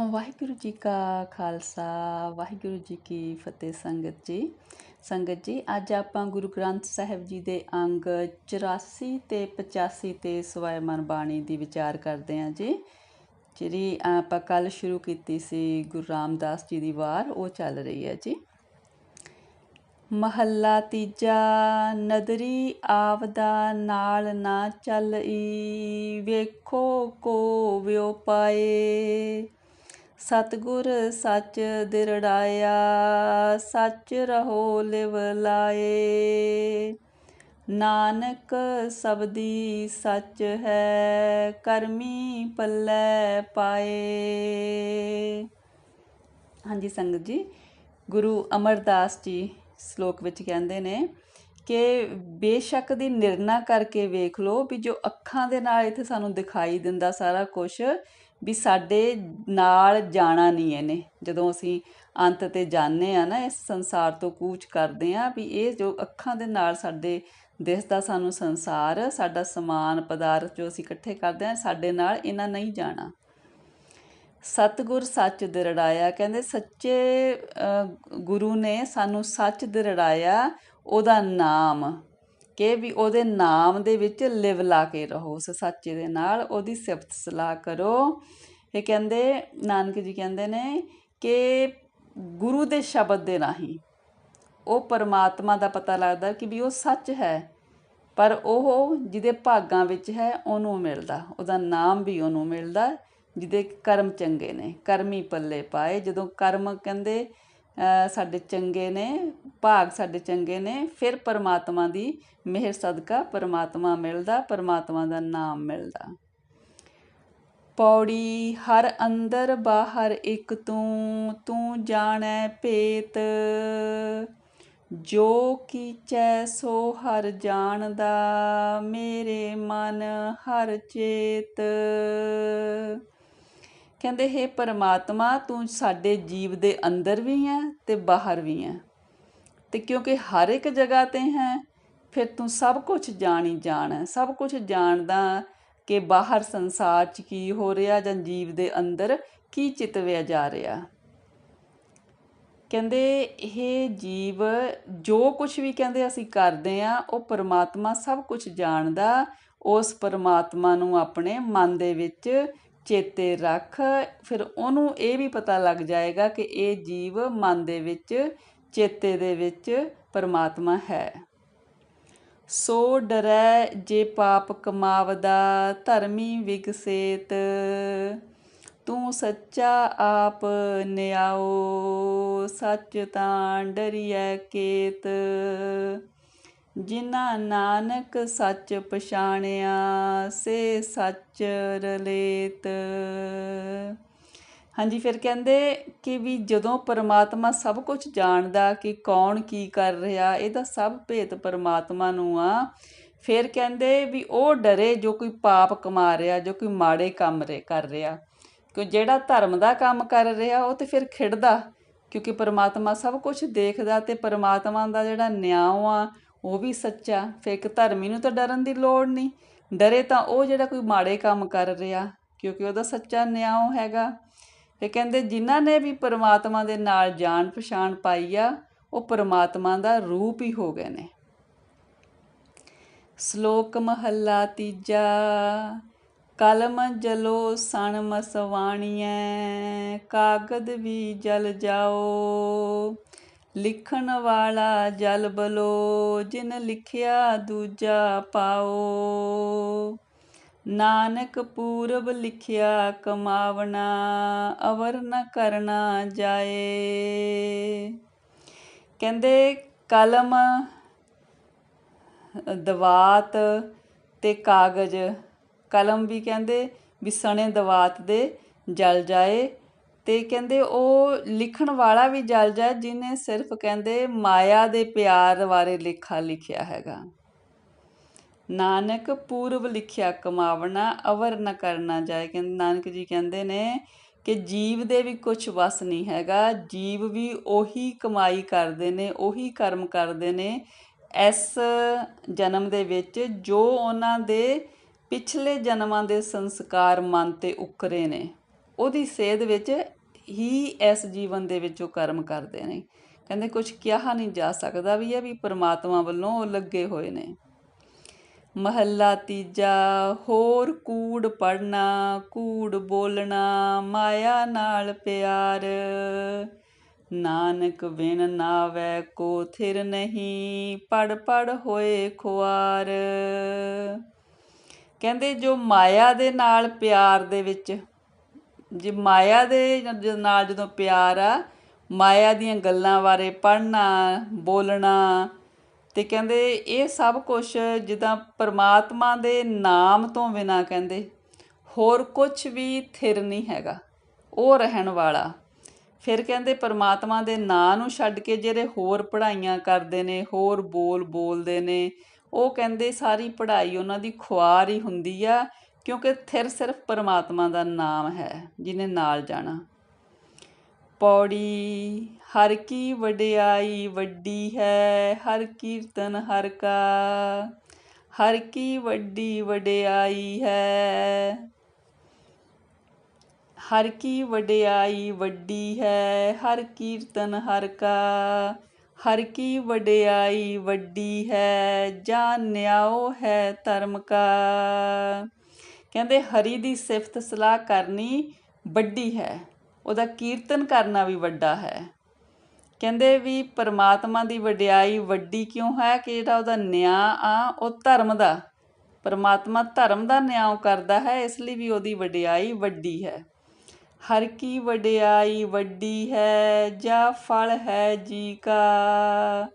ਵਾਹਿਗੁਰੂ ਜੀ ਕਾ ਖਾਲਸਾ, ਵਾਹਿਗੁਰੂ ਜੀ ਕੀ ਫਤਿਹ ਸੰਗਤ ਜੀ। ਸੰਗਤ ਜੀ, ਅੱਜ ਆਪਾਂ ਗੁਰੂ ਗ੍ਰੰਥ ਸਾਹਿਬ ਜੀ ਦੇ ਅੰਗ 84 ਤੇ 85 ਤੇ ਸਵੈਮਨ ਬਾਣੀ ਦੀ ਵਿਚਾਰ ਕਰਦੇ ਹਾਂ ਜੀ। ਜਿਹੜੀ ਆਪਾਂ ਕੱਲ ਸ਼ੁਰੂ ਕੀਤੀ ਸੀ ਗੁਰੂ ਰਾਮਦਾਸ ਜੀ ਦੀ ਵਾਰ, ਉਹ ਚੱਲ ਰਹੀ ਹੈ ਜੀ। ਮਹੱਲਾ ਤੀਜਾ, ਨਦਰੀ ਆਵਦਾ ਨਾਲ ਨਾ ਚੱਲਈ, ਵੇਖੋ ਕੋ ਵਿਉ ਪਾਏ। ਸਤਗੁਰ ਸੱਚ ਦਿਰੜਾਇਆ, ਸੱਚ ਰਹੋ ਲਿਵ ਲਾਏ। ਨਾਨਕ ਸਬਦੀ ਸੱਚ ਹੈ, ਕਰਮੀ ਪੱਲੇ ਪਾਏ। ਹਾਂਜੀ ਸੰਗਤ ਜੀ, ਗੁਰੂ ਅਮਰਦਾਸ ਜੀ ਸ਼ਲੋਕ ਵਿੱਚ ਕਹਿੰਦੇ ਨੇ ਕਿ ਬੇਸ਼ੱਕ ਦੀ ਨਿਰਣਾ ਕਰਕੇ ਵੇਖ ਲਓ ਵੀ ਜੋ ਅੱਖਾਂ ਦੇ ਨਾਲ ਇੱਥੇ ਸਾਨੂੰ ਦਿਖਾਈ ਦਿੰਦਾ ਸਾਰਾ ਕੁਝ ਵੀ ਸਾਡੇ ਨਾਲ ਜਾਣਾ ਨਹੀਂ ਇਹਨੇ। ਜਦੋਂ ਅਸੀਂ ਅੰਤ ਤੇ ਜਾਣੇ ਆ ਨਾ, ਇਸ ਸੰਸਾਰ ਤੋਂ ਕੂਚ ਕਰਦੇ ਆ ਵੀ ਇਹ ਜੋ ਅੱਖਾਂ ਦੇ ਨਾਲ ਸਾਡੇ ਦਿਸਦਾ ਸਾਨੂੰ ਸੰਸਾਰ, ਸਾਡਾ ਸਮਾਨ, ਪਦਾਰਥ ਜੋ ਅਸੀਂ ਇਕੱਠੇ ਕਰਦੇ ਆ ਸਾਡੇ ਨਾਲ ਇਹਨਾਂ ਨਹੀਂ ਜਾਣਾ। ਸਤਗੁਰ ਸੱਚ ਦਿਰੜਾਇਆ, ਕਹਿੰਦੇ ਸੱਚੇ ਗੁਰੂ ਨੇ ਸਾਨੂੰ ਸੱਚ ਦਿਰੜਾਇਆ, ਉਹਦਾ ਨਾਮ। ਕਿ ਵੀ ਉਹਦੇ ਨਾਮ ਦੇ ਵਿੱਚ ਲਿਵ ਲਾ ਕੇ ਰਹੋ, ਉਸ ਸੱਚੇ ਦੇ ਨਾਲ ਉਹਦੀ ਸਿਫਤ ਸਲਾਹ ਕਰੋ। ਇਹ ਕਹਿੰਦੇ, ਨਾਨਕ ਜੀ ਕਹਿੰਦੇ ਨੇ ਕਿ ਗੁਰੂ ਦੇ ਸ਼ਬਦ ਦੇ ਰਾਹੀਂ ਉਹ ਪਰਮਾਤਮਾ ਦਾ ਪਤਾ ਲੱਗਦਾ ਕਿ ਵੀ ਉਹ ਸੱਚ ਹੈ, ਪਰ ਉਹ ਜਿਹਦੇ ਭਾਗਾਂ ਵਿੱਚ ਹੈ, ਉਹਨੂੰ ਮਿਲਦਾ। ਉਹਦਾ ਨਾਮ ਵੀ ਉਹਨੂੰ ਮਿਲਦਾ, ਜਿਹਦੇ ਕਰਮ ਚੰਗੇ ਨੇ, ਕਰਮੀ ਪੱਲੇ ਪਾਏ। ਜਦੋਂ ਕਰਮ ਕਹਿੰਦੇ ਸਾਡੇ ਚੰਗੇ ਨੇ, ਭਾਗ ਸਾਡੇ ਚੰਗੇ ਨੇ, ਫਿਰ ਪਰਮਾਤਮਾ ਦੀ ਮਿਹਰ ਸਦਕਾ ਪਰਮਾਤਮਾ ਮਿਲਦਾ, ਪਰਮਾਤਮਾ ਦਾ ਨਾਮ ਮਿਲਦਾ। ਪੌੜੀ ਹਰ ਅੰਦਰ, ਬਾਹਰ ਇੱਕ ਤੂੰ ਤੂੰ ਜਾਣੈ ਭੇਤ। ਜੋ ਕੀਚੈ ਸੋ ਹਰ ਜਾਣਦਾ, ਮੇਰੇ ਮਨ ਹਰ ਚੇਤ। ਕਹਿੰਦੇ, ਹੈ ਪਰਮਾਤਮਾ, ਤੂੰ ਸਾਡੇ ਜੀਵ ਦੇ ਅੰਦਰ ਵੀ ਹੈ ਤੇ ਬਾਹਰ ਵੀ ਹੈ ਤੇ ਕਿਉਂਕਿ ਹਰ ਇੱਕ ਜਗ੍ਹਾ ਤੇ ਹੈ, ਫਿਰ ਤੂੰ ਸਭ ਕੁਝ ਹੀ ਜਾਣ ਹੈ ਸਭ ਕੁਝ ਜਾਣਦਾ ਕਿ ਬਾਹਰ ਸੰਸਾਰ 'ਚ ਕੀ ਹੋ ਰਿਹਾ ਜਾਂ ਜੀਵ ਦੇ ਅੰਦਰ ਕੀ ਚਿਤਵਿਆ ਜਾ ਰਿਹਾ। ਕਹਿੰਦੇ ਇਹ ਜੀਵ, ਜੋ ਕੁਝ ਵੀ ਕਹਿੰਦੇ ਅਸੀਂ ਕਰਦੇ ਆ, ਉਹ ਪਰਮਾਤਮਾ ਸਭ ਕੁਝ ਜਾਣਦਾ, ਉਸ ਪਰਮਾਤਮਾ ਨੂੰ ਆਪਣੇ ਮਨ ਦੇ ਵਿੱਚ ਚੇਤੇ ਰੱਖ। ਫਿਰ ਉਹਨੂੰ ਇਹ ਵੀ ਪਤਾ ਲੱਗ ਜਾਏਗਾ ਕਿ ਇਹ ਜੀਵ ਮਨ ਦੇ ਵਿੱਚ, ਚੇਤੇ ਦੇ ਵਿੱਚ ਪਰਮਾਤਮਾ ਹੈ। ਸੋ ਡਰੈ ਜੇ ਪਾਪ ਕਮਾਵਦਾ, ਧਰਮੀ ਵਿਗਸੇਤ। ਤੂੰ ਸੱਚਾ ਆਪ ਨਿਆਓ, ਸੱਚ ਤਾਂ ਡਰੀਐ ਕੇਤ। ਜਿਨ੍ਹਾਂ ਨਾਨਕ ਸੱਚ ਪਛਾਣਿਆ, ਸੇ ਸੱਚ ਰਲੇਤ। ਹਾਂਜੀ, ਫਿਰ ਕਹਿੰਦੇ ਕਿ ਵੀ ਜਦੋਂ ਪਰਮਾਤਮਾ ਸਭ ਕੁਝ ਜਾਣਦਾ ਕਿ ਕੌਣ ਕੀ ਕਰ ਰਿਹਾ ਇਹਦਾ ਸਭ ਭੇਤ ਪਰਮਾਤਮਾ ਨੂੰ ਆ। ਫਿਰ ਕਹਿੰਦੇ ਵੀ ਉਹ ਡਰੇ ਜੋ ਕੋਈ ਪਾਪ ਕਮਾ ਰਿਹਾ, ਜੋ ਕੋਈ ਮਾੜੇ ਕੰਮ ਰੇ, ਕਰ ਰਿਹਾ। ਕਿ ਜਿਹੜਾ ਧਰਮ ਦਾ ਕੰਮ ਕਰ ਰਿਹਾ, ਉਹ ਤੇ ਫਿਰ ਖਿੜਦਾ, ਕਿਉਂਕਿ ਪਰਮਾਤਮਾ ਸਭ ਕੁਝ ਦੇਖਦਾ ਤੇ ਪਰਮਾਤਮਾ ਦਾ ਜਿਹੜਾ ਨਿਆਂ ਆ ਉਹ ਵੀ ਸੱਚਾ, ਫਿਰ ਇੱਕ ਧਰਮੀ ਨੂੰ ਤਾਂ ਡਰਨ ਦੀ ਲੋੜ ਨਹੀਂ। ਡਰੇ ਤਾਂ ਉਹ ਜਿਹੜਾ ਕੋਈ ਮਾੜੇ ਕੰਮ ਕਰ ਰਿਹਾ, ਕਿਉਂਕਿ ਉਹਦਾ ਸੱਚਾ ਨਿਆਂ ਹੈਗਾ। ਤੇ ਕਹਿੰਦੇ, ਜਿਨ੍ਹਾਂ ਨੇ ਵੀ ਪਰਮਾਤਮਾ ਦੇ ਨਾਲ ਜਾਣ ਪਛਾਣ ਪਾਈ ਆ, ਉਹ ਪਰਮਾਤਮਾ ਦਾ ਰੂਪ ਹੀ ਹੋ ਗਏ ਨੇ। ਸ਼ਲੋਕ ਮਹੱਲਾ ਤੀਜਾ, ਕਲਮ ਜਲੋ ਸਣ ਮਸਵਾਣੀਐ, ਕਾਗਦ ਵੀ ਜਲ ਜਾਓ। ਲਿਖਣ ਵਾਲਾ ਜਲ ਬਲੋ, ਜਿਨ ਲਿਖਿਆ ਦੂਜਾ ਪਾਓ। ਨਾਨਕ ਪੂਰਬ ਲਿਖਿਆ ਕਮਾਵਣਾ, ਅਵਰ ਨ ਕਰਨਾ ਜਾਏ। ਕਹਿੰਦੇ ਕਲਮ, ਦਵਾਤ ਤੇ ਕਾਗਜ਼। ਕਲਮ ਵੀ ਕਹਿੰਦੇ ਵੀ ਸਣੇ ਦਵਾਤ ਦੇ ਜਲ ਜਾਏ। ਤੇ ਕਹਿੰਦੇ ਉਹ ਲਿਖਣ ਵਾਲਾ ਵੀ ਜਲ ਜਾ ਜਿਹਨੇ ਸਿਰਫ ਕਹਿੰਦੇ ਮਾਇਆ ਦੇ ਪਿਆਰ ਬਾਰੇ ਲੇਖਾ ਲਿਖਿਆ ਹੈਗਾ। ਨਾਨਕ ਪੂਰਵ ਲਿਖਿਆ ਕਮਾਵਣਾ, ਅਵਰ ਨ ਕਰਨਾ ਜਾਏ। ਕਹਿੰਦੇ ਨਾਨਕ ਜੀ ਕਹਿੰਦੇ ਨੇ ਕਿ ਜੀਵ ਦੇ ਵੀ ਕੁਝ ਵਸ ਨਹੀਂ ਹੈਗਾ। ਜੀਵ ਵੀ ਉਹੀ ਕਮਾਈ ਕਰਦੇ ਨੇ, ਉਹੀ ਕਰਮ ਕਰਦੇ ਨੇ ਇਸ ਜਨਮ ਦੇ ਵਿੱਚ ਜੋ ਉਹਨਾਂ ਦੇ ਪਿਛਲੇ ਜਨਮਾਂ ਦੇ ਸੰਸਕਾਰ ਮਨ ਤੇ ਉਕਰੇ ਨੇ। ਉਹਦੀ ਸੇਧ ਵਿੱਚ ਹੀ ਇਸ ਜੀਵਨ ਦੇ ਵਿੱਚ ਉਹ ਕਰਮ ਕਰਦੇ ਨੇ। ਕਹਿੰਦੇ ਕੁਝ ਕਿਹਾ ਨਹੀਂ ਜਾ ਸਕਦਾ ਵੀ ਇਹ ਵੀ ਪਰਮਾਤਮਾ ਵੱਲੋਂ ਉਹ ਲੱਗੇ ਹੋਏ ਨੇ। ਮਹੱਲਾ ਤੀਜਾ, ਹੋਰ ਕੂੜ ਪੜਨਾ ਕੂੜ ਬੋਲਣਾ, ਮਾਇਆ ਨਾਲ ਪਿਆਰ। ਨਾਨਕ ਬਿਨ ਨਾਵੈ ਕੋ ਥਿਰ ਨਹੀਂ ਪੜ ਪੜ ਹੋਏ ਖੁਆਰ। ਕਹਿੰਦੇ ਜੋ ਮਾਇਆ ਦੇ ਨਾਲ ਪਿਆਰ ਦੇ ਵਿੱਚ ਜੇ ਮਾਇਆ ਦੇ ਨਾਲ ਜਦੋਂ ਪਿਆਰ ਆ, ਮਾਇਆ ਦੀਆਂ ਗੱਲਾਂ ਬਾਰੇ ਪੜ੍ਹਨਾ, ਬੋਲਣਾ ਤੇ ਕਹਿੰਦੇ ਇਹ ਸਭ ਕੁਝ ਜਿੱਦਾਂ ਪਰਮਾਤਮਾ ਦੇ ਨਾਮ ਤੋਂ ਬਿਨਾ ਕਹਿੰਦੇ, ਹੋਰ ਕੁਝ ਵੀ ਥਿਰ ਨਹੀਂ ਹੈਗਾ, ਉਹ ਰਹਿਣ ਵਾਲਾ। ਫਿਰ ਕਹਿੰਦੇ ਪਰਮਾਤਮਾ ਦੇ ਨਾਂ ਨੂੰ ਛੱਡ ਕੇ ਜਿਹੜੇ ਹੋਰ ਪੜ੍ਹਾਈਆਂ ਕਰਦੇ ਨੇ, ਹੋਰ ਬੋਲ ਬੋਲਦੇ ਨੇ, ਉਹ ਕਹਿੰਦੇ ਸਾਰੀ ਪੜ੍ਹਾਈ ਉਹਨਾਂ ਦੀ ਖੁਆਰ ਹੀ ਹੁੰਦੀ ਆ ਕਿਉਂਕਿ ਥਿਰ ਸਿਰਫ ਪਰਮਾਤਮਾ ਦਾ ਨਾਮ ਹੈ, ਜਿਹਨੇ ਨਾਲ ਜਾਣਾ। ਪੌੜੀ, ਹਰ ਕੀ ਵਡਿਆਈ ਵੱਡੀ ਹੈ, ਹਰ ਕੀਰਤਨ ਹਰ ਕਾ, ਹਰ ਕੀ ਵੱਡੀ ਵਡਿਆਈ ਹੈ। ਹਰ ਕੀ ਵਡਿਆਈ ਵੱਡੀ ਹੈ, ਹਰ ਕੀਰਤਨ ਹਰ ਕਾ, ਹਰ ਕੀ ਵਡਿਆਈ ਵੱਡੀ ਹੈ, ਜਾਣਿਆਓ ਹੈ ਧਰਮ ਕਾ। ਕਹਿੰਦੇ ਹਰੀ ਦੀ ਸਿਫਤ ਸਲਾਹ ਕਰਨੀ ਵੱਡੀ ਹੈ, ਉਹਦਾ ਕੀਰਤਨ ਕਰਨਾ ਵੀ ਵੱਡਾ ਹੈ। ਕਹਿੰਦੇ ਵੀ ਪਰਮਾਤਮਾ ਦੀ ਵਡਿਆਈ ਵੱਡੀ ਕਿਉਂ ਹੈ ਕਿ ਜਿਹੜਾ ਉਹਦਾ ਨਿਆਂ ਆ, ਉਹ ਧਰਮ ਦਾ, ਪਰਮਾਤਮਾ ਧਰਮ ਦਾ ਨਿਆਂ ਕਰਦਾ ਹੈ, ਇਸ ਲਈ ਵੀ ਉਹਦੀ ਵਡਿਆਈ ਵੱਡੀ ਹੈ। ਹਰ ਕੀ ਵਡਿਆਈ ਵੱਡੀ ਹੈ, ਜਾਂ ਫਲ ਹੈ ਜੀ ਕਾ।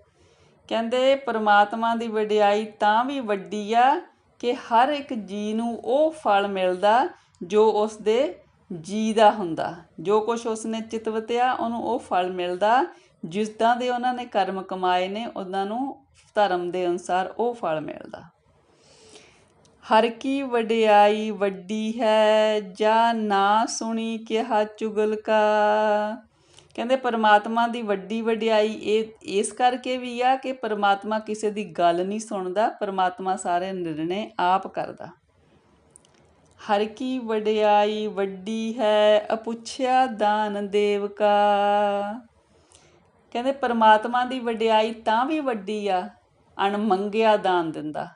ਕਹਿੰਦੇ ਪਰਮਾਤਮਾ ਦੀ ਵਡਿਆਈ ਤਾਂ ਵੀ ਵੱਡੀ ਆ ਕਿ ਹਰ ਇੱਕ ਜੀ ਨੂੰ ਉਹ ਫਲ ਮਿਲਦਾ ਜੋ ਉਸ ਦੇ ਜੀ ਦਾ ਹੁੰਦਾ। ਜੋ ਕੁਝ ਉਸਨੇ ਚਿਤਵਤਿਆ ਉਹਨੂੰ ਉਹ ਫਲ ਮਿਲਦਾ। ਜਿਸਦਾਂ ਦੇ ਉਹਨਾਂ ਨੇ ਕਰਮ ਕਮਾਏ ਨੇ, ਉਹਨਾਂ ਨੂੰ ਧਰਮ ਦੇ ਅਨੁਸਾਰ ਉਹ ਫਲ ਮਿਲਦਾ। ਹਰ ਕੀ ਵਡਿਆਈ ਵੱਡੀ ਹੈ, ਜਾਂ ਨਾ ਸੁਣੀ ਕਿਹਾ ਚੁਗਲ ਕਾ ਕਹਿੰਦੇ ਪਰਮਾਤਮਾ ਦੀ ਵੱਡੀ ਵਡਿਆਈ ਇਹ, ਇਸ ਕਰਕੇ ਵੀ ਆ ਕਿ ਪਰਮਾਤਮਾ ਕਿਸੇ ਦੀ ਗੱਲ ਨਹੀਂ ਸੁਣਦਾ, ਪਰਮਾਤਮਾ ਸਾਰੇ ਨਿਰਣੇ ਆਪ ਕਰਦਾ। ਹਰ ਕੀ ਵਡਿਆਈ ਵੱਡੀ ਹੈ, ਅਪੁੱਛਿਆ ਦਾਨ ਦੇਵ ਕਾ ਕਹਿੰਦੇ ਪਰਮਾਤਮਾ ਦੀ ਵਡਿਆਈ ਤਾਂ ਵੀ ਵੱਡੀ ਆ ਅਣਮੰਗਿਆ ਦਾਨ ਦਿੰਦਾ।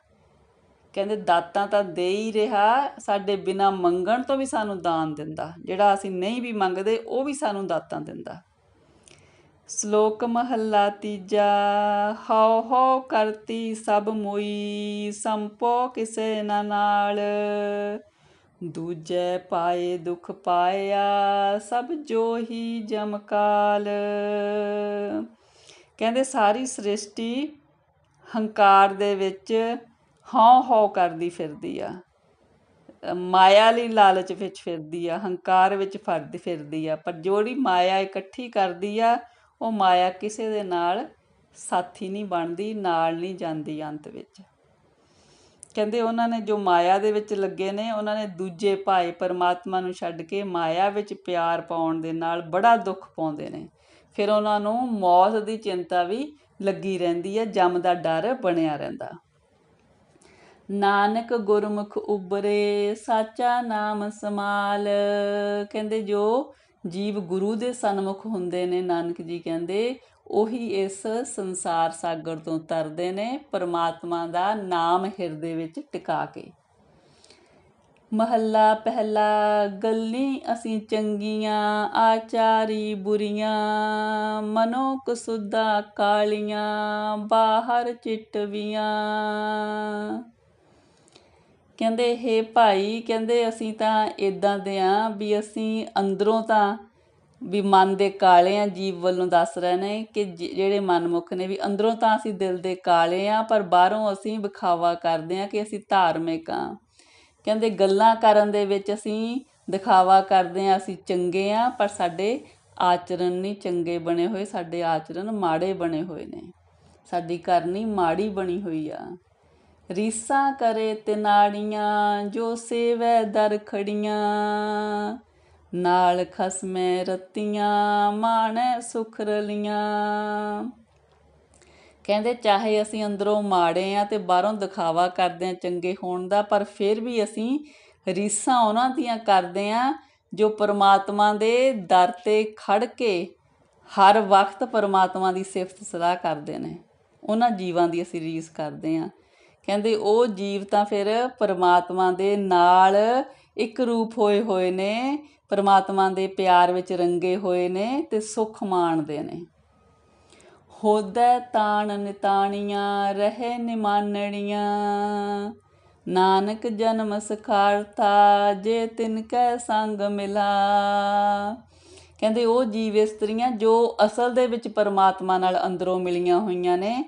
ਕਹਿੰਦੇ ਦਾਤਾਂ ਤਾਂ ਦੇ ਹੀ ਰਿਹਾ, ਸਾਡੇ ਬਿਨਾ ਮੰਗਣ ਤੋਂ ਵੀ ਸਾਨੂੰ ਦਾਨ ਦਿੰਦਾ। ਜਿਹੜਾ ਅਸੀਂ ਨਹੀਂ ਵੀ ਮੰਗਦੇ, ਉਹ ਵੀ ਸਾਨੂੰ ਦਾਤਾਂ ਦਿੰਦਾ। ਸ਼ਲੋਕ ਮਹੱਲਾ ਤੀਜਾ, ਹਉ ਹਉ ਕਰਤੀ ਸਭ ਮੋਈ, ਸੰਪੋ ਕਿਸੇ ਨਾ ਨਾਲ। ਦੂਜੇ ਪਾਏ ਦੁਖ ਪਾਇਆ, ਸਭ ਜੋ ਹੀ ਜਮਕਾਲ। ਕਹਿੰਦੇ ਸਾਰੀ ਸ੍ਰਿਸ਼ਟੀ ਹੰਕਾਰ ਦੇ ਵਿੱਚ ਹਉ ਹਉ ਕਰਦੀ ਫਿਰਦੀ ਆ। ਮਾਇਆ ਲਈ ਲਾਲਚ ਵਿੱਚ ਫਿਰਦੀ ਆ, ਹੰਕਾਰ ਵਿੱਚ ਫਰਦੀ ਫਿਰਦੀ ਆ। ਪਰ ਜੋੜੀ ਮਾਇਆ ਇਕੱਠੀ ਕਰਦੀ ਆ ਉਹ ਮਾਇਆ ਕਿਸੇ ਦੇ ਨਾਲ ਸਾਥੀ ਨਹੀਂ ਬਣਦੀ, ਨਾਲ ਨਹੀਂ ਜਾਂਦੀ ਅੰਤ ਵਿੱਚ। ਕਹਿੰਦੇ ਉਹਨਾਂ ਨੇ ਜੋ ਮਾਇਆ ਦੇ ਵਿੱਚ ਲੱਗੇ ਨੇ, ਉਹਨਾਂ ਨੇ ਦੂਜੇ ਭਾਈ ਪਰਮਾਤਮਾ ਨੂੰ ਛੱਡ ਕੇ ਮਾਇਆ ਵਿੱਚ ਪਿਆਰ ਪਾਉਣ ਦੇ ਨਾਲ ਬੜਾ ਦੁੱਖ ਪਾਉਂਦੇ ਨੇ। ਫਿਰ ਉਹਨਾਂ ਨੂੰ ਮੌਤ ਦੀ ਚਿੰਤਾ ਵੀ ਲੱਗੀ ਰਹਿੰਦੀ ਹੈ, ਜਮ ਦਾ ਡਰ ਬਣਿਆ ਰਹਿੰਦਾ। ਨਾਨਕ ਗੁਰਮੁਖ ਉਬਰੇ ਸਾਚਾ ਨਾਮ ਸਮਾਲ ਕਹਿੰਦੇ ਜੋ ਜੀਵ ਗੁਰੂ ਦੇ ਸਨਮੁਖ ਹੁੰਦੇ ਨੇ, ਨਾਨਕ ਜੀ ਕਹਿੰਦੇ, ਉਹੀ ਇਸ ਸੰਸਾਰ ਸਾਗਰ ਤੋਂ ਤਰਦੇ ਨੇ, ਪਰਮਾਤਮਾ ਦਾ ਨਾਮ ਹਿਰਦੇ ਵਿੱਚ ਟਿਕਾ ਕੇ। ਮਹੱਲਾ ਪਹਿਲਾ ਗੱਲੀ, ਅਸੀਂ ਚੰਗੀਆਂ, ਆਚਾਰੀ ਬੁਰੀਆਂ ਮਨੋ ਕਸੁੱਧਾ ਕਾਲੀਆਂ, ਬਾਹਰ ਚਿਟਵੀਆਂ। ਕਹਿੰਦੇ, ਹੇ ਭਾਈ, ਕਹਿੰਦੇ, ਅਸੀਂ ਤਾਂ ਇਦਾਂ ਦੇ ਆ ਵੀ ਅਸੀਂ ਅੰਦਰੋਂ ਤਾਂ ਵੀ ਮਨ ਦੇ ਕਾਲੇ ਆ, ਜੀਵ ਵੱਲੋਂ ਦੱਸ ਰਹੇ ਨੇ ਕਿ ਜਿਹੜੇ ਮਨਮੁਖ ਨੇ ਵੀ ਅੰਦਰੋਂ ਤਾਂ ਅਸੀਂ ਦਿਲ ਦੇ ਕਾਲੇ ਆ, ਪਰ ਬਾਹਰੋਂ ਅਸੀਂ ਵਿਖਾਵਾ ਕਰਦੇ ਆ ਕਿ ਅਸੀਂ ਧਾਰਮਿਕ ਆ। ਕਹਿੰਦੇ, ਗੱਲਾਂ ਕਰਨ ਦੇ ਵਿੱਚ ਅਸੀਂ ਦਿਖਾਵਾ ਕਰਦੇ ਆ, ਅਸੀਂ ਚੰਗੇ ਆ, ਪਰ ਸਾਡੇ ਆਚਰਣ ਨਹੀਂ ਚੰਗੇ ਬਣੇ ਹੋਏ, ਸਾਡੇ ਆਚਰਣ ਮਾੜੇ ਬਣੇ ਹੋਏ ਨੇ। ਸਾਡੀ ਕਰਨੀ ਮਾੜੀ ਬਣੀ ਹੋਈ ਆ। ਰੀਸਾਂ ਕਰੇ ਤਿਨਾੜੀਆਂ, ਜੋ ਸੇਵੈ ਦਰ ਖੜੀਆਂ। ਨਾਲ ਖਸਮੈ ਰਤੀਆਂ, ਮਾਣੈ ਸੁਖ ਰਲੀਆਂ। ਕਹਿੰਦੇ, ਚਾਹੇ ਅਸੀਂ ਅੰਦਰੋਂ ਮਾੜੇ ਆ ਤੇ ਬਾਹਰੋਂ ਦਿਖਾਵਾ ਕਰਦੇ ਆ ਚੰਗੇ ਹੋਣ ਦਾ, ਪਰ ਫਿਰ ਵੀ ਅਸੀਂ ਰੀਸਾਂ ਉਹਨਾਂ ਦੀਆਂ ਕਰਦੇ ਆ ਜੋ ਪਰਮਾਤਮਾ ਦੇ ਦਰ ਤੇ ਖੜ ਕੇ ਹਰ ਵਕਤ ਪਰਮਾਤਮਾ ਦੀ ਸਿਫਤ ਸਲਾਹ ਕਰਦੇ ਨੇ। ਉਹਨਾਂ ਜੀਵਾਂ ਦੀ ਅਸੀਂ ਰੀਸ ਕਰਦੇ ਹਾਂ ਕਹਿੰਦੇ ਉਹ ਜੀਵ ਤਾਂ ਫਿਰ ਪਰਮਾਤਮਾ ਦੇ ਨਾਲ ਇੱਕ ਰੂਪ ਹੋਏ ਹੋਏ ਨੇ, ਪਰਮਾਤਮਾ ਦੇ ਪਿਆਰ ਵਿੱਚ ਰੰਗੇ ਹੋਏ ਨੇ ਤੇ ਸੁੱਖ ਮਾਣਦੇ ਨੇ। ਹੋਦੈ ਤਾਣ ਨਿਤਾਣੀਆਂ, ਰਹੇ ਨਿਮਾਨੜੀਆਂ ਨਾਨਕ ਜਨਮ ਸਖਾਰਤਾ ਜੇ ਤਿਨ ਕੈ ਸੰਗ ਮਿਲਾ। ਕਹਿੰਦੇ ਉਹ ਜੀਵ ਇਸਤਰੀਆਂ ਜੋ ਅਸਲ ਦੇ ਵਿੱਚ ਪਰਮਾਤਮਾ ਨਾਲ ਅੰਦਰੋਂ ਮਿਲੀਆਂ ਹੋਈਆਂ ਨੇ।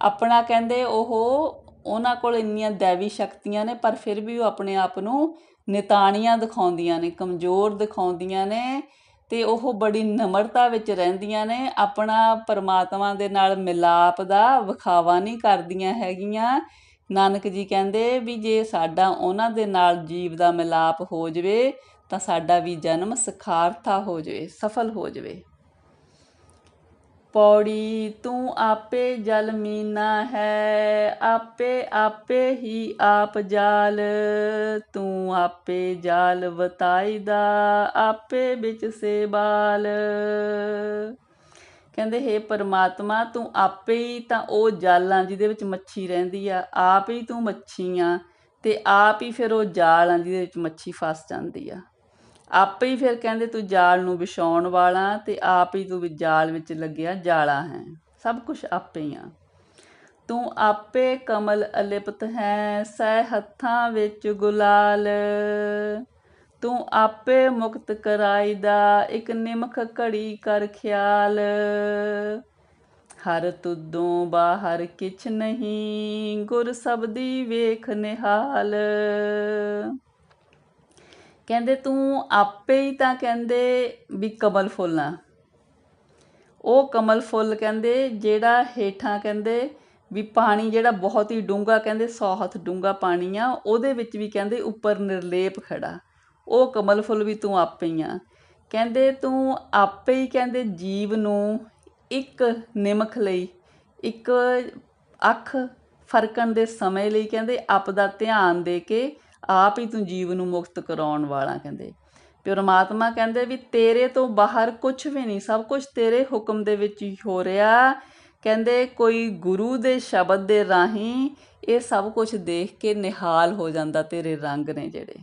ਆਪਣਾ ਕਹਿੰਦੇ ਉਹ ਉਹਨਾਂ ਕੋਲ ਇੰਨੀਆਂ ਦੇਵੀ ਸ਼ਕਤੀਆਂ ਨੇ, ਪਰ ਫਿਰ ਵੀ ਉਹ ਆਪਣੇ ਆਪ ਨੂੰ ਨਿਤਾਣੀਆਂ ਦਿਖਾਉਂਦੀਆਂ ਨੇ, ਕਮਜ਼ੋਰ ਦਿਖਾਉਂਦੀਆਂ ਨੇ ਤੇ ਉਹ ਬੜੀ ਨਮਰਤਾ ਵਿੱਚ ਰਹਿੰਦੀਆਂ ਨੇ, ਆਪਣਾ ਪਰਮਾਤਮਾ ਦੇ ਨਾਲ ਮਿਲਾਪ ਦਾ ਵਿਖਾਵਾ ਨਹੀਂ ਕਰਦੀਆਂ ਹੈਗੀਆਂ। ਨਾਨਕ ਜੀ ਕਹਿੰਦੇ ਵੀ ਜੇ ਸਾਡਾ ਉਹਨਾਂ ਦੇ ਨਾਲ ਜੀਵ ਦਾ ਮਿਲਾਪ ਹੋ ਜਵੇ, ਤਾਂ ਸਾਡਾ ਵੀ ਜਨਮ ਸਖਾਰਥਾ ਹੋ ਜਵੇ, ਸਫਲ ਹੋ ਜਵੇ। ਪੌੜੀ, ਤੂੰ ਆਪੇ ਜਲ ਮੀਨਾ ਹੈ, ਆਪੇ ਆਪੇ ਹੀ ਆਪ ਜਾਲ। ਤੂੰ ਆਪੇ ਜਾਲ ਵਤਾਈਦਾ ਆਪੇ ਵਿੱਚ ਸੇਬਾਲ ਕਹਿੰਦੇ, ਹੈ ਪਰਮਾਤਮਾ, ਤੂੰ ਆਪੇ ਹੀ ਤਾਂ ਉਹ ਜਾਲਾਂ ਜਿਹਦੇ ਵਿੱਚ ਮੱਛੀ ਰਹਿੰਦੀ ਆ, ਆਪ ਹੀ ਤੂੰ ਮੱਛੀ ਆ ਤੇ ਆਪ ਹੀ ਫਿਰ ਉਹ ਜਾਲ ਆ ਜਿਹਦੇ ਵਿੱਚ ਮੱਛੀ ਫਸ ਜਾਂਦੀ ਆ। ਆਪੇ ਹੀ ਫਿਰ ਕਹਿੰਦੇ ਤੂੰ ਜਾਲ ਨੂੰ ਵਿਛਾਉਣ ਵਾਲਾ ਤੇ ਆਪ ਹੀ ਤੂੰ ਜਾਲ ਵਿੱਚ ਲੱਗਿਆ ਜਾਲਾ ਹੈ। ਸਭ ਕੁਝ ਆਪੇ ਹੀ ਆ। ਤੂੰ ਆਪੇ ਕਮਲ ਅਲਿਪਤ ਹੈ, ਸਹਿ ਹੱਥਾਂ ਵਿੱਚ ਗੁਲਾਲ। ਤੂੰ ਆਪੇ ਮੁਕਤ ਕਰਾਈਦਾ ਇੱਕ ਨਿਮਖ ਘੜੀ ਕਰ ਖਿਆਲ। ਹਰ ਤੁਦੋਂ ਬਾਹਰ ਕਿਛ ਨਹੀਂ, ਗੁਰ ਸਬਦੀ ਵੇਖ ਨਿਹਾਲ। ਕਹਿੰਦੇ ਤੂੰ ਆਪੇ ਹੀ ਤਾਂ ਕਹਿੰਦੇ ਵੀ ਕਮਲ ਫੁੱਲ ਆ। ਉਹ ਕਮਲ ਫੁੱਲ ਕਹਿੰਦੇ, ਜਿਹੜਾ ਹੇਠਾਂ ਕਹਿੰਦੇ ਵੀ ਪਾਣੀ ਜਿਹੜਾ ਬਹੁਤ ਹੀ ਡੂੰਘਾ ਕਹਿੰਦੇ 100 ਹੱਥ ਡੂੰਘਾ ਪਾਣੀ ਆ, ਉਹਦੇ ਵਿੱਚ ਵੀ ਕਹਿੰਦੇ ਉੱਪਰ ਨਿਰਲੇਪ ਖੜਾ। ਉਹ ਕਮਲ ਫੁੱਲ ਵੀ ਤੂੰ ਆਪੇ ਹੀ ਆ। ਕਹਿੰਦੇ ਤੂੰ ਆਪੇ ਹੀ ਕਹਿੰਦੇ ਜੀਵ ਨੂੰ ਇੱਕ ਨਿਮਖ ਲਈ, ਇੱਕ ਅੱਖ ਫਰਕਣ ਦੇ ਸਮੇਂ ਲਈ ਕਹਿੰਦੇ ਆਪ ਦਾ ਧਿਆਨ ਦੇ ਕੇ ਆਪ ਹੀ ਤੂੰ ਜੀਵ ਨੂੰ ਮੁਕਤ ਕਰਾਉਣ ਵਾਲਾ ਕਹਿੰਦੇ। ਪਰਮਾਤਮਾ ਕਹਿੰਦੇ ਵੀ ਤੇਰੇ ਤੋਂ ਬਾਹਰ ਕੁਝ ਵੀ ਨਹੀਂ, ਸਭ ਕੁਝ ਤੇਰੇ ਹੁਕਮ ਦੇ ਵਿੱਚ ਹੀ ਹੋ ਰਿਹਾ। ਕਹਿੰਦੇ ਕੋਈ ਗੁਰੂ ਦੇ ਸ਼ਬਦ ਦੇ ਰਾਹੀਂ ਇਹ ਸਭ ਕੁਝ ਦੇਖ ਕੇ ਨਿਹਾਲ ਹੋ ਜਾਂਦਾ ਤੇਰੇ ਰੰਗ ਨੇ ਜਿਹੜੇ।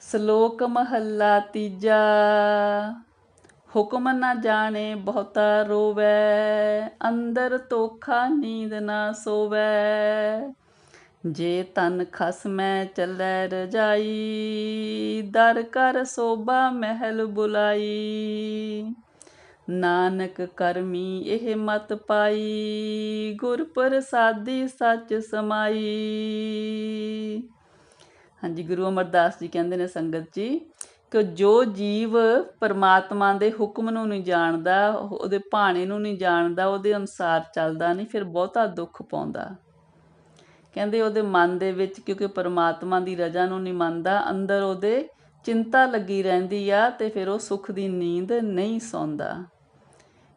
ਸ਼ਲੋਕ ਮਹੱਲਾ ਤੀਜਾ, ਹੁਕਮ ਨਾ ਜਾਣੇ ਬਹੁਤਾ ਰੋਵੈ, ਅੰਦਰ ਤੋਖਾ ਨੀਂਦ ਨਾ ਸੋਵੈ। ਜੇ ਤਨ ਖਸਮੈ ਚੱਲੈ ਰਜਾਈ, ਦਰ ਕਰ ਸੋਭਾ ਮਹਿਲ ਬੁਲਾਈ। ਨਾਨਕ ਕਰਮੀ ਇਹ ਮਤ ਪਾਈ, ਗੁਰ ਪ੍ਰਸਾਦੀ ਸੱਚ ਸਮਾਈ। ਹਾਂਜੀ, ਗੁਰੂ ਅਮਰਦਾਸ ਜੀ ਕਹਿੰਦੇ ਨੇ ਸੰਗਤ ਜੀ ਕਿ ਜੋ ਜੀਵ ਪਰਮਾਤਮਾ ਦੇ ਹੁਕਮ ਨੂੰ ਨਹੀਂ ਜਾਣਦਾ, ਉਹਦੇ ਭਾਣੇ ਨੂੰ ਨਹੀਂ ਜਾਣਦਾ, ਉਹਦੇ ਅਨੁਸਾਰ ਚੱਲਦਾ ਨਹੀਂ, ਫਿਰ ਬਹੁਤਾ ਦੁੱਖ ਪਾਉਂਦਾ। ਕਹਿੰਦੇ ਉਹਦੇ ਮਨ ਦੇ ਵਿੱਚ, ਕਿਉਂਕਿ ਪਰਮਾਤਮਾ ਦੀ ਰਜ਼ਾ ਨੂੰ ਨਹੀਂ ਮੰਨਦਾ, ਅੰਦਰ ਉਹਦੇ ਚਿੰਤਾ ਲੱਗੀ ਰਹਿੰਦੀ ਆ ਤੇ ਫਿਰ ਉਹ ਸੁੱਖ ਦੀ ਨੀਂਦ ਨਹੀਂ ਸੌਂਦਾ।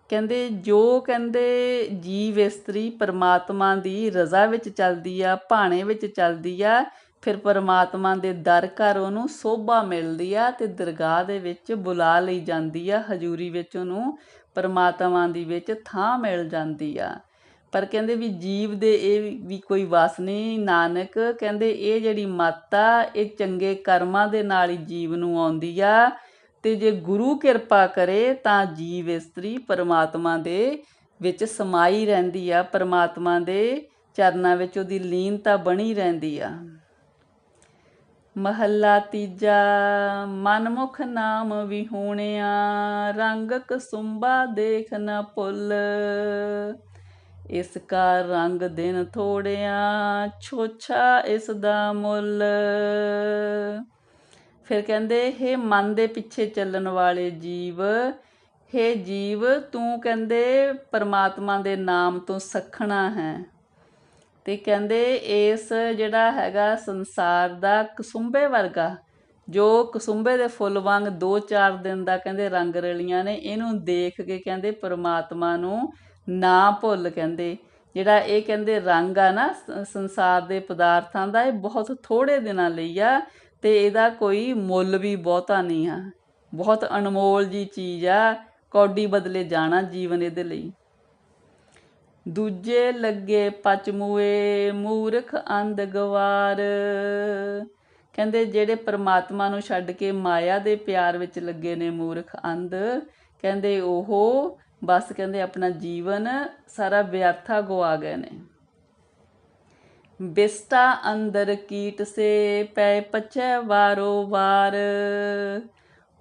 ਕਹਿੰਦੇ ਜੋ ਕਹਿੰਦੇ ਜੀਵ ਇਸਤਰੀ ਪਰਮਾਤਮਾ ਦੀ ਰਜ਼ਾ ਵਿੱਚ ਚੱਲਦੀ ਆ, ਭਾਣੇ ਵਿੱਚ ਚੱਲਦੀ ਆ, ਫਿਰ ਪਰਮਾਤਮਾ ਦੇ ਦਰ ਘਰ ਉਹਨੂੰ ਸੋਭਾ ਮਿਲਦੀ ਆ ਤੇ ਦਰਗਾਹ ਦੇ ਵਿੱਚ ਬੁਲਾ ਲਈ ਜਾਂਦੀ ਆ, ਹਜ਼ੂਰੀ ਵਿੱਚ ਉਹਨੂੰ ਪਰਮਾਤਮਾ ਦੀ ਵਿੱਚ ਥਾਂ ਮਿਲ ਜਾਂਦੀ ਆ। ਪਰ ਕਹਿੰਦੇ ਵੀ ਜੀਵ ਦੇ ਇਹ ਵੀ ਕੋਈ ਵਸ ਨਹੀਂ, ਨਾਨਕ, ਕਹਿੰਦੇ ਇਹ ਜਿਹੜੀ ਮੱਤ ਆ ਇਹ ਚੰਗੇ ਕਰਮਾਂ ਦੇ ਨਾਲ ਹੀ ਜੀਵ ਨੂੰ ਆਉਂਦੀ ਆ ਤੇ ਜੇ ਗੁਰੂ ਕਿਰਪਾ ਕਰੇ ਤਾਂ ਜੀਵ ਇਸਤਰੀ ਪਰਮਾਤਮਾ ਦੇ ਵਿੱਚ ਸਮਾਈ ਰਹਿੰਦੀ ਆ, ਪਰਮਾਤਮਾ ਦੇ ਚਰਨਾਂ ਵਿੱਚ ਉਹਦੀ ਲੀਨਤਾ ਬਣੀ ਰਹਿੰਦੀ ਆ। ਮਹੱਲਾ ਤੀਜਾ, ਮਨਮੁਖ ਨਾਮ ਵਿਹੂਣਿਆ ਰੰਗ ਕਸੁੰਬਾ ਦੇਖ ਨਾ ਭੁੱਲ। ਇਸ ਕਾ ਰੰਗ ਦਿਨ ਥੋੜਿਆ, ਛੋਛਾ ਇਸ ਦਾ ਮੁੱਲ। ਫਿਰ ਕਹਿੰਦੇ हे ਮਨ ਦੇ ਪਿੱਛੇ ਚੱਲਣ ਵਾਲੇ ਜੀਵ हे ਜੀਵ, ਤੂੰ ਕਹਿੰਦੇ, ਪਰਮਾਤਮਾ ਦੇ ਨਾਮ ਤੋਂ ਸਖਣਾ ਹੈ। ਤੇ ਕਹਿੰਦੇ, ਇਸ ਜਿਹੜਾ ਹੈਗਾ ਸੰਸਾਰ ਦਾ ਕਸੁੰਬੇ ਵਰਗਾ, ਜੋ ਕਸੁੰਬੇ ਦੇ ਫੁੱਲ ਵਾਂਗ 2-4 ਦਿਨ ਦਾ ਕਹਿੰਦੇ ਰੰਗ ਰਲੀਆਂ ਨੇ, ਇਹਨੂੰ ਦੇਖ ਕੇ ਕਹਿੰਦੇ ਪਰਮਾਤਮਾ ਨੂੰ ਨਾ ਭੁੱਲ ਕਹਿੰਦੇ। ਜਿਹੜਾ ਇਹ ਕਹਿੰਦੇ ਰੰਗ ਆ ਨਾ ਸੰਸਾਰ ਦੇ ਪਦਾਰਥਾਂ ਦਾ, ਇਹ ਬਹੁਤ ਥੋੜੇ ਦਿਨਾਂ ਲਈ ਆ ਤੇ ਇਹਦਾ ਕੋਈ ਮੁੱਲ ਵੀ ਬਹੁਤਾ ਨਹੀਂ ਆ। ਬਹੁਤ ਅਨਮੋਲ ਜੀ ਚੀਜ਼ ਆ, ਕੌਡੀ ਬਦਲੇ ਜਾਣਾ ਜੀਵਨ ਇਹਦੇ ਲਈ। ਦੂਜੇ ਲੱਗੇ ਪਚਮੂਏ ਮੂਰਖ ਅੰਧ ਗਵਾਰ। ਕਹਿੰਦੇ ਜਿਹੜੇ ਪਰਮਾਤਮਾ ਨੂੰ ਛੱਡ ਕੇ ਮਾਇਆ ਦੇ ਪਿਆਰ ਵਿੱਚ ਲੱਗੇ ਨੇ ਮੂਰਖ ਅੰਧ, ਕਹਿੰਦੇ ਉਹ ਬਸ ਕਹਿੰਦੇ ਆਪਣਾ ਜੀਵਨ ਸਾਰਾ ਵਿਅਰਥਾ ਗਵਾ ਗਏ ਨੇ। ਬਿਸਟਾ ਅੰਦਰ ਕੀਟ ਸੇ ਪੈ ਪਛੈ ਵਾਰੋ ਵਾਰ।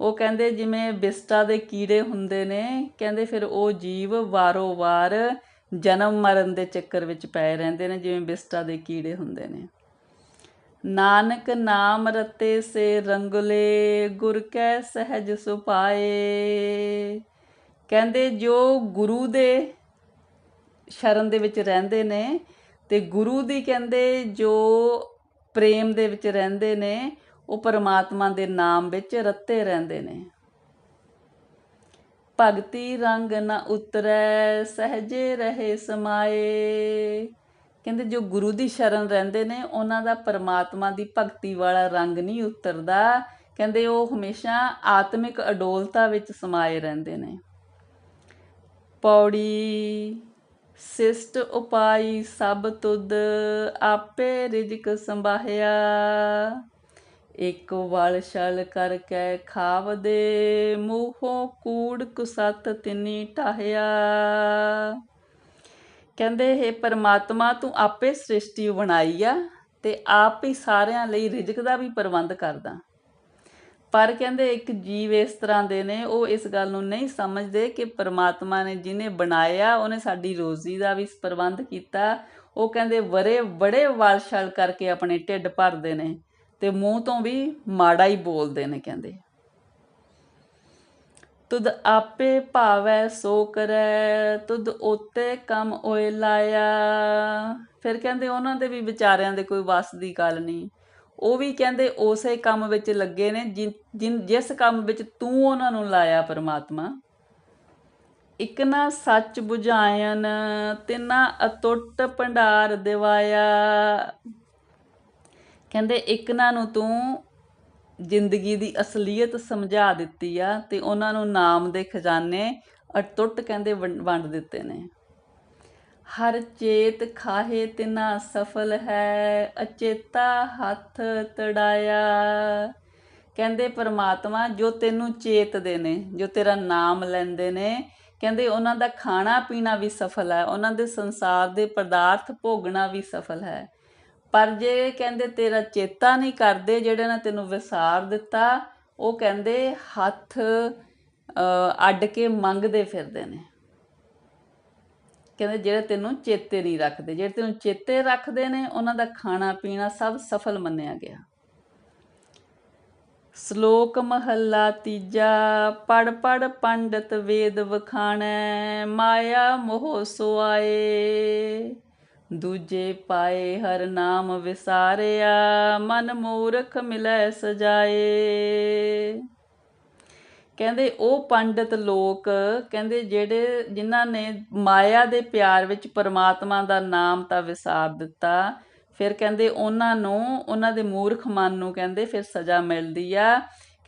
ਉਹ ਕਹਿੰਦੇ ਜਿਵੇਂ ਬਿਸਟਾ ਦੇ ਕੀੜੇ ਹੁੰਦੇ ਨੇ, ਕਹਿੰਦੇ ਫਿਰ ਉਹ ਜੀਵ ਵਾਰੋ ਵਾਰ ਜਨਮ ਮਰਨ ਦੇ ਚੱਕਰ ਵਿੱਚ ਪਏ ਰਹਿੰਦੇ ਨੇ, ਜਿਵੇਂ ਬਿਸਟਾ ਦੇ ਕੀੜੇ ਹੁੰਦੇ ਨੇ। ਨਾਨਕ ਨਾਮ ਰਤੇ ਸੇ ਰੰਗਲੇ, ਗੁਰ ਕੈ ਸਹਿਜ ਸੁਪਾਏ ਕਹਿੰਦੇ ਜੋ ਗੁਰੂ ਦੇ ਸ਼ਰਨ ਦੇ ਵਿੱਚ ਰਹਿੰਦੇ ਨੇ ਤੇ ਗੁਰੂ ਦੀ ਕਹਿੰਦੇ ਜੋ ਪ੍ਰੇਮ ਦੇ ਵਿੱਚ ਰਹਿੰਦੇ ਨੇ, ਉਹ ਪਰਮਾਤਮਾ ਦੇ ਨਾਮ ਵਿੱਚ ਰੱਤੇ ਰਹਿੰਦੇ ਨੇ। ਭਗਤੀ ਰੰਗ ਨਾ ਉਤਰੈ, ਸਹਜੇ ਰਹੇ ਸਮਾਏ। ਕਹਿੰਦੇ ਜੋ ਗੁਰੂ ਦੀ ਸ਼ਰਨ ਰਹਿੰਦੇ ਨੇ, ਉਹਨਾਂ ਦਾ ਪਰਮਾਤਮਾ ਦੀ ਭਗਤੀ ਵਾਲਾ ਰੰਗ ਨਹੀਂ ਉਤਰਦਾ। ਕਹਿੰਦੇ ਉਹ ਹਮੇਸ਼ਾ ਆਤਮਿਕ ਅਡੋਲਤਾ ਵਿੱਚ ਸਮਾਏ ਰਹਿੰਦੇ ਨੇ। ਪੌੜੀ, ਸਿਸ਼ਟ ਉਪਾਈ ਸਭ ਤੁਧ ਆਪੇ ਰਿਜਕ ਸੰਭਾਹਿਆ। ਇੱਕ ਵਲ ਛਲ ਕਰ ਕਰਕੇ ਖਾਵਦੇ, ਮੂੰਹੋਂ ਕੂੜ ਕੁਸਤ ਤਿਨੀ ਟਾਹਿਆ ਕਹਿੰਦੇ ਇਹ ਪਰਮਾਤਮਾ, ਤੂੰ ਆਪੇ ਸ੍ਰਿਸ਼ਟੀ ਬਣਾਈ ਆ ਤੇ ਆਪ ਹੀ ਸਾਰਿਆਂ ਲਈ ਰਿਜਕ ਦਾ ਵੀ ਪ੍ਰਬੰਧ ਕਰਦਾ। ਪਰ ਕਹਿੰਦੇ ਇੱਕ ਜੀਵ ਇਸ ਤਰ੍ਹਾਂ ਦੇ ਨੇ, ਉਹ ਇਸ ਗੱਲ ਨੂੰ ਨਹੀਂ ਸਮਝਦੇ ਕਿ ਪਰਮਾਤਮਾ ਨੇ ਜਿਹਨੇ ਬਣਾਇਆ, ਉਹਨੇ ਸਾਡੀ ਰੋਜ਼ੀ ਦਾ ਵੀ ਪ੍ਰਬੰਧ ਕੀਤਾ। ਉਹ ਕਹਿੰਦੇ ਬੜੇ ਬੜੇ ਵਾਲਛਲ ਕਰਕੇ ਆਪਣੇ ਢਿੱਡ ਭਰਦੇ ਨੇ ਤੇ ਮੂੰਹ ਤੋਂ ਵੀ ਮਾੜਾ ਹੀ ਬੋਲਦੇ ਨੇ ਕਹਿੰਦੇ। ਤੁਧ ਆਪੇ ਭਾਵੈ ਸੋ ਕਰੈ, ਤੁਧ ਉਤੇ ਕੰਮ ਓਏ ਲਾਇਆ। ਫਿਰ ਕਹਿੰਦੇ ਉਹਨਾਂ ਦੇ ਵੀ ਵਿਚਾਰਿਆਂ ਦੇ ਕੋਈ ਵਸ ਦੀ ਗੱਲ ਨਹੀਂ। ਉਹ ਵੀ ਕਹਿੰਦੇ ਉਸੇ ਕੰਮ ਵਿੱਚ ਲੱਗੇ ਨੇ, ਜਿਨ ਜਿਸ ਕੰਮ ਵਿੱਚ ਤੂੰ ਉਹਨਾਂ ਨੂੰ ਲਾਇਆ ਪਰਮਾਤਮਾ। ਇਕ ਨਾ ਸੱਚ 부ਝਾਇਨ ਤਿਨਾ ਅਟੁੱਟ ਭੰਡਾਰ ਦਿਵਾਇਆ। ਕਹਿੰਦੇ ਇਕਨਾ ਨੂੰ ਤੂੰ ਜ਼ਿੰਦਗੀ ਦੀ ਅਸਲੀਅਤ ਸਮਝਾ ਦਿੱਤੀ ਆ ਤੇ ਉਹਨਾਂ ਨੂੰ ਨਾਮ ਦੇ ਖਜ਼ਾਨੇ ਅਟੁੱਟ ਕਹਿੰਦੇ ਵੰਡ ਦਿੱਤੇ ਨੇ। ਹਰ ਚੇਤ ਖਾਹੇ ਤਿਨਾ ਸਫਲ ਹੈ, ਅਚੇਤਾ ਹੱਥ ਤੜਾਇਆ। ਕਹਿੰਦੇ ਪਰਮਾਤਮਾ, ਜੋ ਤੈਨੂੰ ਚੇਤਦੇ ਨੇ, ਜੋ ਤੇਰਾ ਨਾਮ ਲੈਂਦੇ ਨੇ, ਕਹਿੰਦੇ ਉਹਨਾਂ ਦਾ ਖਾਣਾ ਪੀਣਾ ਵੀ ਸਫਲ ਹੈ, ਉਹਨਾਂ ਦੇ ਸੰਸਾਰ ਦੇ ਪਦਾਰਥ ਭੋਗਣਾ ਵੀ ਸਫਲ ਹੈ। ਪਰ ਜੇ ਕਹਿੰਦੇ ਤੇਰਾ ਚੇਤਾ ਨਹੀਂ ਕਰਦੇ ਜਿਹੜੇ ਨੇ ਤੈਨੂੰ ਵਿਸਾਰ ਦਿੱਤਾ, ਉਹ ਕਹਿੰਦੇ ਹੱਥ ਅੱਡ ਕੇ ਮੰਗਦੇ ਫਿਰਦੇ ਨੇ। ਕਹਿੰਦੇ ਜਿਹੜੇ ਤੈਨੂੰ ਚੇਤੇ ਨਹੀਂ ਰੱਖਦੇ, ਜਿਹੜੇ ਤੈਨੂੰ ਚੇਤੇ ਰੱਖਦੇ ਨੇ, ਉਹਨਾਂ ਦਾ ਖਾਣਾ ਪੀਣਾ ਸਭ ਸਫਲ ਮੰਨਿਆ ਗਿਆ। ਸ਼ਲੋਕ ਮਹੱਲਾ ਤੀਜਾ ਪੜ ਪੜ ਪੰਡਤ ਵੇਦ ਵਖਾਣੈ, ਮਾਇਆ ਮੋਹ ਸੁਆਏ, ਦੂਜੇ ਪਾਏ ਹਰ ਨਾਮ ਵਿਸਾਰਿਆ, ਮਨ ਮੂਰਖ ਮਿਲੈ ਸਜਾਏ। ਕਹਿੰਦੇ ਉਹ ਪੰਡਿਤ ਲੋਕ, ਕਹਿੰਦੇ ਜਿਹੜੇ ਜਿਨ੍ਹਾਂ ਨੇ ਮਾਇਆ ਦੇ ਪਿਆਰ ਵਿੱਚ ਪਰਮਾਤਮਾ ਦਾ ਨਾਮ ਤਾਂ ਵਿਸਾਰ ਦਿੱਤਾ, ਫਿਰ ਕਹਿੰਦੇ ਉਹਨਾਂ ਨੂੰ, ਉਹਨਾਂ ਦੇ ਮੂਰਖ ਮਨ ਨੂੰ ਕਹਿੰਦੇ ਫਿਰ ਸਜ਼ਾ ਮਿਲਦੀ ਆ।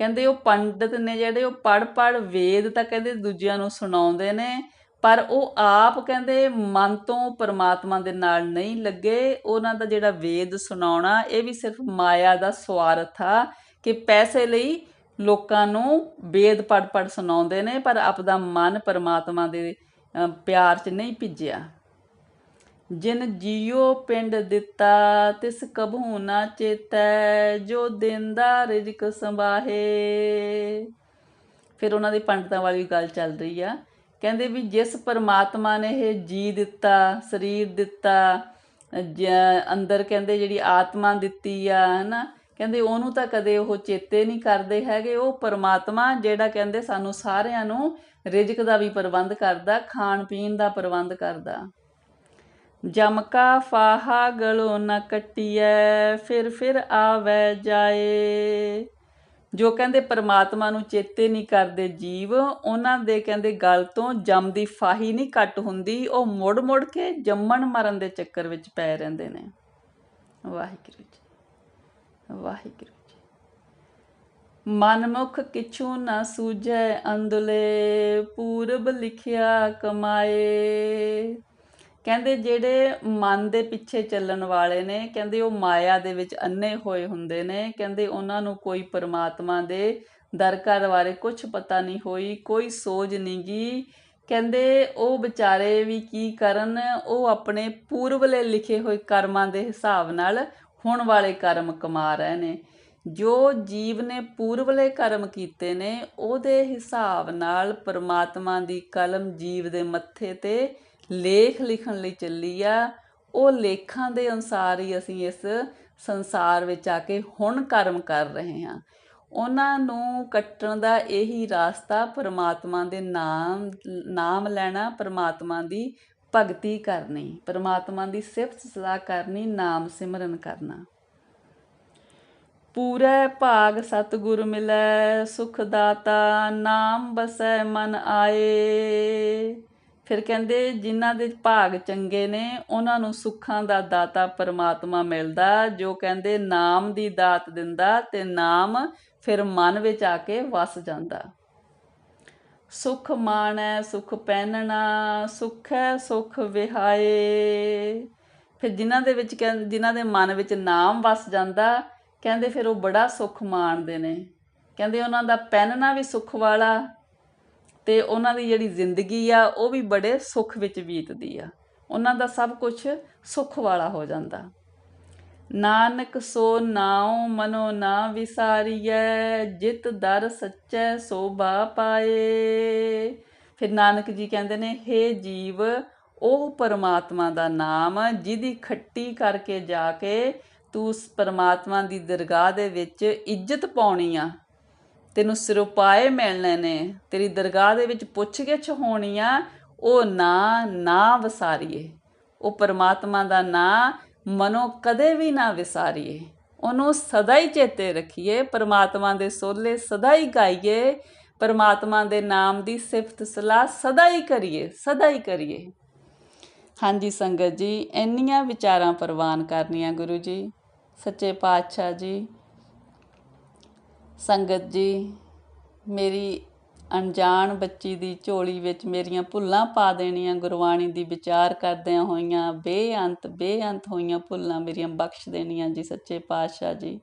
ਕਹਿੰਦੇ ਉਹ ਪੰਡਿਤ ਨੇ ਜਿਹੜੇ ਉਹ ਪੜ ਪੜ ਵੇਦ ਤਾਂ ਕਹਿੰਦੇ ਦੂਜਿਆਂ ਨੂੰ ਸੁਣਾਉਂਦੇ ਨੇ, ਪਰ ਉਹ ਆਪ ਕਹਿੰਦੇ ਮਨ ਤੋਂ ਪਰਮਾਤਮਾ ਦੇ ਨਾਲ ਨਹੀਂ ਲੱਗੇ। ਉਹਨਾਂ ਦਾ ਜਿਹੜਾ ਵੇਦ ਸੁਣਾਉਣਾ, ਇਹ ਵੀ ਸਿਰਫ ਮਾਇਆ ਦਾ ਸਵਾਰਥ ਆ ਕਿ ਪੈਸੇ ਲਈ ਲੋਕਾਂ ਨੂੰ ਵੇਦ ਪੜ ਪੜ ਸੁਣਾਉਂਦੇ ਨੇ, ਪਰ ਆਪਦਾ ਮਨ ਪਰਮਾਤਮਾ ਦੇ ਪਿਆਰ 'ਚ ਨਹੀਂ ਭਿੱਜਿਆ। ਜਿਨ ਜੀਉ ਪਿੰਡ ਦਿੱਤਾ, ਤਿਸ ਕਭੂ ਨਾ ਚੇਤੈ, ਜੋ ਦਿੰਦਾ ਰਿਜਕ ਸੰਭਾਹੇ। ਫਿਰ ਉਹਨਾਂ ਦੀ ਪੰਡਤਾਂ ਵਾਲੀ ਗੱਲ ਚੱਲ ਰਹੀ ਆ। ਕਹਿੰਦੇ ਵੀ ਜਿਸ ਪਰਮਾਤਮਾ ਨੇ ਇਹ ਜੀ ਦਿੱਤਾ, ਸਰੀਰ ਦਿੱਤਾ ਅੰਦਰ ਕਹਿੰਦੇ ਜਿਹੜੀ ਆਤਮਾ ਦਿੱਤੀ ਆ, ਹਨਾ ਕਹਿੰਦੇ ਉਹਨੂੰ ਤਾਂ ਕਦੇ ਉਹ ਚੇਤੇ ਨਹੀਂ ਕਰਦੇ ਹੈਗੇ। ਉਹ ਪਰਮਾਤਮਾ ਜਿਹੜਾ ਕਹਿੰਦੇ ਸਾਨੂੰ ਸਾਰਿਆਂ ਨੂੰ ਰਿਜਕ ਦਾ ਵੀ ਪ੍ਰਬੰਧ ਕਰਦਾ, ਖਾਣ ਪੀਣ ਦਾ ਪ੍ਰਬੰਧ ਕਰਦਾ। ਜਮਕਾ ਫਾਹਾ ਗਲੋ ਨ ਕੱਟੀਐ, ਫਿਰ ਫਿਰ ਆਵੇ ਜਾਏ। ਜੋ ਕਹਿੰਦੇ ਪਰਮਾਤਮਾ ਨੂੰ ਚੇਤੇ ਨਹੀਂ ਕਰਦੇ ਜੀਵ, ਉਹਨਾਂ ਦੇ ਕਹਿੰਦੇ ਗਲ ਤੋਂ ਜਮ ਦੀ ਫਾਹੀ ਨਹੀਂ ਕੱਟ ਹੁੰਦੀ। ਉਹ ਮੁੜ ਮੁੜ ਕੇ ਜੰਮਣ ਮਰਨ ਦੇ ਚੱਕਰ ਵਿੱਚ ਪੈ ਰਹਿੰਦੇ ਨੇ। ਵਾਹਿਗੁਰੂ ਜੀ ਵਾਹਿਗੁਰੂ ਜੀ। ਮਨਮੁਖ ਕਿਛੂ ਨਾ ਸੂਝੈ, ਅੰਦਲੇ ਪੂਰਬ ਲਿਖਿਆ ਕਮਾਏ। ਕਹਿੰਦੇ ਜਿਹੜੇ ਮਨ ਦੇ ਪਿੱਛੇ ਚੱਲਣ ਵਾਲੇ ਨੇ, ਕਹਿੰਦੇ ਉਹ ਮਾਇਆ ਦੇ ਵਿੱਚ ਅੰਨੇ ਹੋਏ ਹੁੰਦੇ ਨੇ, ਕਹਿੰਦੇ ਉਹਨਾਂ ਨੂੰ ਕੋਈ ਪਰਮਾਤਮਾ ਦੇ ਦਰਕਾਰ ਬਾਰੇ ਕੁਝ ਪਤਾ ਨਹੀਂ ਹੋਈ, ਕੋਈ ਸੋਝ ਨਹੀਂ ਗੀ। ਕਹਿੰਦੇ ਉਹ ਵਿਚਾਰੇ ਵੀ ਕੀ ਕਰਨ, ਉਹ ਆਪਣੇ ਪੂਰਵਲੇ ਲਿਖੇ ਹੋਏ ਕਰਮਾਂ ਦੇ ਹਿਸਾਬ ਨਾਲ ਹੁਣ ਵਾਲੇ ਕਰਮ ਕਮਾ ਰਹੇ ਨੇ। ਜੋ ਜੀਵ ਨੇ ਪੂਰਵਲੇ ਕਰਮ ਕੀਤੇ ਨੇ, ਉਹਦੇ ਹਿਸਾਬ ਨਾਲ ਪਰਮਾਤਮਾ ਦੀ ਕਲਮ ਜੀਵ ਦੇ ਮੱਥੇ ਤੇ ਲੇਖ ਲਿਖਣ ਲਈ ਚੱਲੀ ਆ। ਉਹ ਲੇਖਾਂ ਦੇ ਅਨੁਸਾਰ ਹੀ ਅਸੀਂ ਇਸ ਸੰਸਾਰ ਵਿੱਚ ਆ ਕੇ ਹੁਣ ਕਰਮ ਕਰ ਰਹੇ ਹਾਂ। ਉਹਨਾਂ ਨੂੰ ਕੱਟਣ ਦਾ ਇਹੀ ਰਾਸਤਾ ਪਰਮਾਤਮਾ ਦੇ ਨਾਮ ਨਾਮ ਲੈਣਾ, ਪਰਮਾਤਮਾ ਦੀ ਭਗਤੀ ਕਰਨੀ, ਪਰਮਾਤਮਾ ਦੀ ਸਿਫਤ ਸਲਾਹ ਕਰਨੀ, ਨਾਮ ਸਿਮਰਨ ਕਰਨਾ। ਪੂਰੇ ਭਾਗ ਸਤਿਗੁਰ ਮਿਲੈ, ਸੁਖ ਦਾਤਾ ਨਾਮ ਬਸੈ ਮਨ ਆਏ। ਫਿਰ ਕਹਿੰਦੇ, ਜਿਨ੍ਹਾਂ ਦੇ ਭਾਗ ਚੰਗੇ ਨੇ, ਉਹਨਾਂ ਨੂੰ ਸੁੱਖਾਂ ਦਾ ਦਾਤਾ ਪਰਮਾਤਮਾ ਮਿਲਦਾ, ਜੋ ਕਹਿੰਦੇ, ਨਾਮ ਦੀ ਦਾਤ ਦਿੰਦਾ ਤੇ ਨਾਮ ਫਿਰ ਮਨ ਵਿੱਚ ਆ ਕੇ ਵਸ ਜਾਂਦਾ। ਸੁਖ ਮਾਣੈ, ਸੁਖ ਪਹਿਨਣਾ, ਸੁਖੈ, ਸੁਖ ਵਿਹਾਏ। ਫਿਰ ਜਿਨ੍ਹਾਂ ਦੇ ਵਿੱਚ ਕਹਿੰਦੇ ਜਿਨ੍ਹਾਂ ਦੇ ਮਨ ਵਿੱਚ ਨਾਮ ਵਸ ਜਾਂਦਾ, ਕਹਿੰਦੇ ਫਿਰ ਉਹ ਬੜਾ ਸੁਖ ਮਾਣਦੇ ਨੇ। ਕਹਿੰਦੇ ਉਹਨਾਂ ਦਾ ਪਹਿਨਣਾ ਵੀ ਸੁਖ ਵਾਲਾ ਤੇ ਉਹਨਾਂ ਦੀ ਜਿਹੜੀ ਜ਼ਿੰਦਗੀ ਆ, ਉਹ ਵੀ ਬੜੇ ਸੁਖ ਵਿੱਚ ਬੀਤਦੀ ਆ। ਉਹਨਾਂ ਦਾ ਸਭ ਕੁਝ ਸੁਖ ਵਾਲਾ ਹੋ ਜਾਂਦਾ। ਨਾਨਕ ਸੋ ਨਾਉ ਮਨੋ ਨਾ ਵਿਸਾਰੀਐ, ਜਿਤ ਦਰ ਸੱਚੈ ਸੋਭਾ ਪਾਏ। ਫਿਰ ਨਾਨਕ ਜੀ ਕਹਿੰਦੇ ਨੇ, ਹੇ ਜੀਵ, ਉਹ ਪਰਮਾਤਮਾ ਦਾ ਨਾਮ, ਜਿਹਦੀ ਖੱਟੀ ਕਰਕੇ ਜਾ ਕੇ ਤੂੰ ਉਸ ਪਰਮਾਤਮਾ ਦੀ ਦਰਗਾਹ ਦੇ ਵਿੱਚ ਇੱਜ਼ਤ ਪਾਉਣੀ ਆ। ਤੈਨੂੰ ਸਿਰੋਪਾਏ ਮਿਲਣੇ ਨੇ, ਤੇਰੀ ਦਰਗਾਹ ਦੇ ਵਿੱਚ ਪੁੱਛਗਿੱਛ ਹੋਣੀ ਆ, ਉਹ ਨਾ ਨਾ ਵਸਾਰੀਏ। ਉਹ ਪਰਮਾਤਮਾ ਦਾ ਨਾਂ ਮਨੋ ਕਦੇ ਵੀ ਨਾ ਵਿਸਾਰੀਏ। ਉਹਨੂੰ ਸਦਾ ਹੀ ਚੇਤੇ ਰੱਖੀਏ। ਪਰਮਾਤਮਾ ਦੇ ਸੋਲੇ ਸਦਾ ਹੀ ਗਾਈਏ। ਪਰਮਾਤਮਾ ਦੇ ਨਾਮ ਦੀ ਸਿਫਤ ਸਲਾਹ ਸਦਾ ਹੀ ਕਰੀਏ ਸਦਾ ਹੀ ਕਰੀਏ। ਹਾਂਜੀ ਸੰਗਤ ਜੀ, ਇੰਨੀਆਂ ਵਿਚਾਰਾਂ ਪ੍ਰਵਾਨ ਕਰਨੀਆਂ ਗੁਰੂ ਜੀ। ਸੱਚੇ ਪਾਤਸ਼ਾਹ ਜੀ, ਸੰਗਤ ਜੀ, ਮੇਰੀ ਅਣਜਾਣ ਬੱਚੀ ਦੀ ਝੋਲੀ ਵਿੱਚ ਮੇਰੀਆਂ ਭੁੱਲਾਂ ਪਾ ਦੇਣੀਆਂ, ਗੁਰਬਾਣੀ ਦੀ ਵਿਚਾਰ ਕਰਦਿਆਂ ਹੋਈਆਂ, ਬੇਅੰਤ ਬੇਅੰਤ ਹੋਈਆਂ ਭੁੱਲਾਂ ਮੇਰੀਆਂ ਬਖਸ਼ ਦੇਣੀਆਂ ਜੀ ਸੱਚੇ ਪਾਤਸ਼ਾਹ ਜੀ।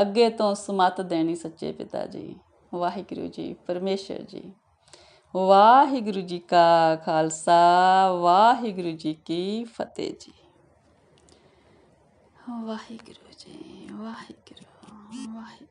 ਅੱਗੇ ਤੋਂ ਸਮਤ ਦੇਣੀ ਸੱਚੇ ਪਿਤਾ ਜੀ। ਵਾਹਿਗੁਰੂ ਜੀ ਪਰਮੇਸ਼ਰ ਜੀ। ਵਾਹਿਗੁਰੂ ਜੀ ਕਾ ਖਾਲਸਾ, ਵਾਹਿਗੁਰੂ ਜੀ ਕੀ ਫਤਿਹ ਜੀ। ਵਾਹਿਗੁਰੂ ਜੀ, ਵਾਹਿਗੁਰੂ ਵਾਹਿਗੁਰੂ।